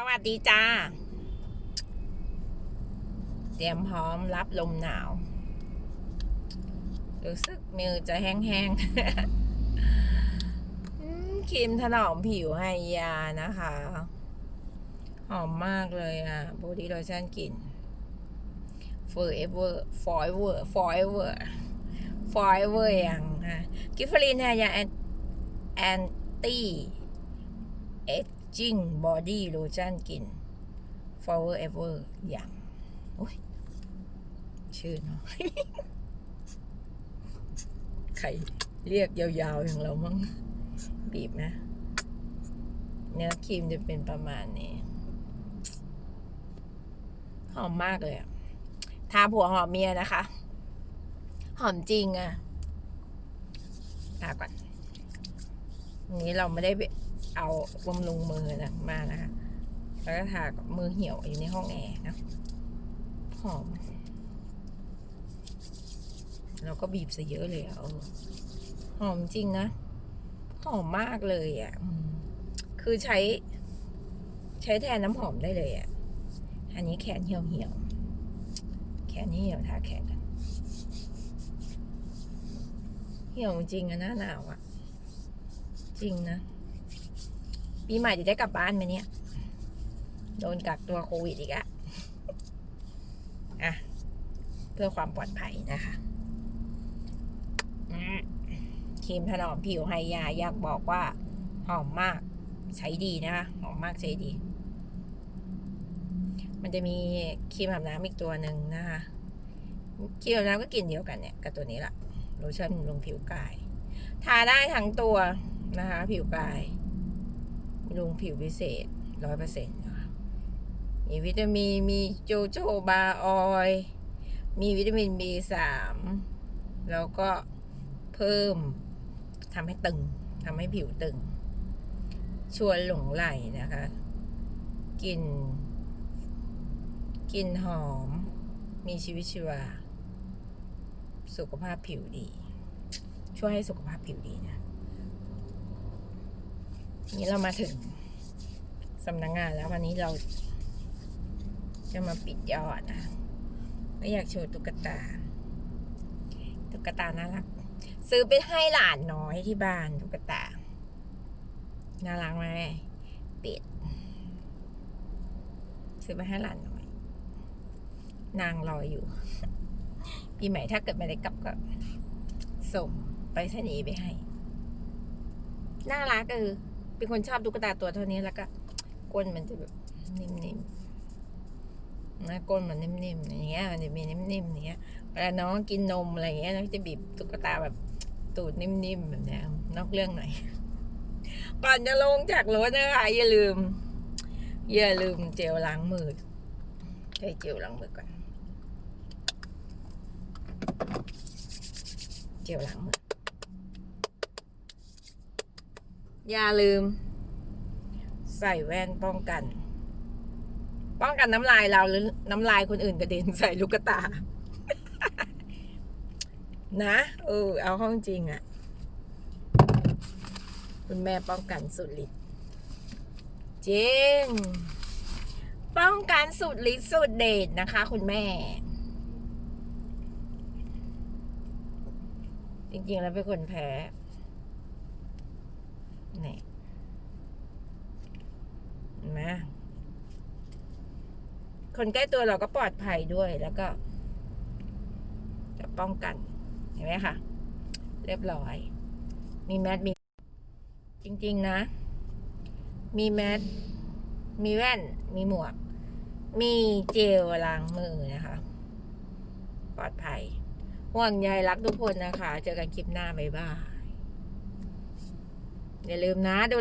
สวัสดีจ้า เตรียมพร้อมรับลมหนาว รู้สึกมือจะแห้งๆอืมครีมถนอมผิวไฮยานะคะ หอมมากเลยอะบอดี้โลชั่นกลิ่น forever forever forever forever ยังอะกิฟฟลินไฮยาแอนตี้ aging body lotion กลิ่น forever อยังโอ้ยชื่อเนาะใครเรียกยาวๆอย่างเรามั้งบีบนะ เนื้อครีมจะเป็นประมาณนี้ หอมมากเลยอะทาผัวหอมเมียนะคะ หอมจริงอะทาก่อนอันนี้เราไม่ได้ เอาบำรุงมือนะมานะคะแล้วก็ทากับมือเหี่ยวอยู่ในห้องแอร์นะหอมเราก็บีบซะเยอะเลยอะหอมจริงนะ หอมมากเลยอะ่ะคือใช้ ใช้แทนน้ำหอมได้เลยอะ่ะ อันนี้แขนเหี่ยวเหี่ยว แขนนี่เหี่ยวทาแขนกันเหี่ยวจริงอะหน้าหนาวอะ่ะจริงนะ ปีใหม่จะได้กลับบ้านไหมเนี่ย โดนกักตัวโควิดอีกอะอะ เพื่อความปลอดภัยนะคะครีมถนอมผิวไฮยาอยากบอกว่า หอมมากใช้ดีนะคะหอมมากใช้ดี มันจะมีครีมอาบน้ำอีกตัวหนึ่งนะคะครีมอาบน้ำก็กลิ่นเดียวกันเนี่ยกับตัวนี้แหละโลชั่นบำรุงผิวกาย ทาได้ทั้งตัวนะคะ ผิวกาย บำรุงผิวพิเศษร้อยเปอร์เซ็นต์นะคะมีวิตามินมีโจโจบาออยมีวิตามิน B3 แล้วก็เพิ่มทำให้ตึงทำให้ผิวตึง ชวนหลงไหลนะคะกลิ่นกลิ่นหอม มีชีวิตชีวา สุขภาพผิวดี ช่วยให้สุขภาพผิวดีนะ นี่เรามาถึงสำนักงงานแล้ววันนี้เรา จะมาปิดยอดนะก็อยากโชว์ตุ๊กตา ตุ๊กตาน่ารัก ซื้อไปให้หลานน้อยที่บ้านตุ๊กตา น่ารักไหมปิด ซื้อไปให้หลานน้อย นางรออยู่ ปีใหม่ถ้าเกิดไม่ได้กลับก็ส่งไปสนีไปให้ น่ารักเออ เป็นคนชอบตุ๊กตาตัวเท่านี้แล้วก็ก้นมันจะแบบนิ่มๆนะก้นมันนิ่มๆอย่างเงี้ยมันจะมีนิ่มๆอย่างเงี้ยเวลาน้องกินนมอะไรอย่างเงี้ยน้องจะบีบตุ๊กตาแบบตูดนิ่มๆแบบเนี้ยนอกเรื่องหน่อยก่อนจะลงจากรถนะคะอย่าลืม อย่าลืมเจลล้างมือใช้เจลล้างมือก่อนเจลล้างมือ อย่าลืม ใส่แว่นป้องกัน ป้องกันน้ำลายเราหรือน้ำลายคนอื่นกระเด็นใส่ลูกตา นะเออเอาห้องจริงอะ่ะ คุณแม่ป้องกันสุดฤทธิ์จริงป้องกันสุดฤทธิ์สุดเดชนะคะ คุณแม่ จริงๆแล้วเป็นคนแพ้ นี่เห็นไหมคนใกล้ตัวเราก็ปลอดภัยด้วยแล้วก็ จะป้องกัน เห็นไหมคะ เรียบร้อย มีแมสมี จริง ๆ นะ มีแมสมีแว่น มีหมวก มีเจลล้างมือนะคะ ปลอดภัย ห่วงใยรักทุกคนนะคะ เจอกันคลิปหน้าบ๊ายบาย อย่าลืมนะดู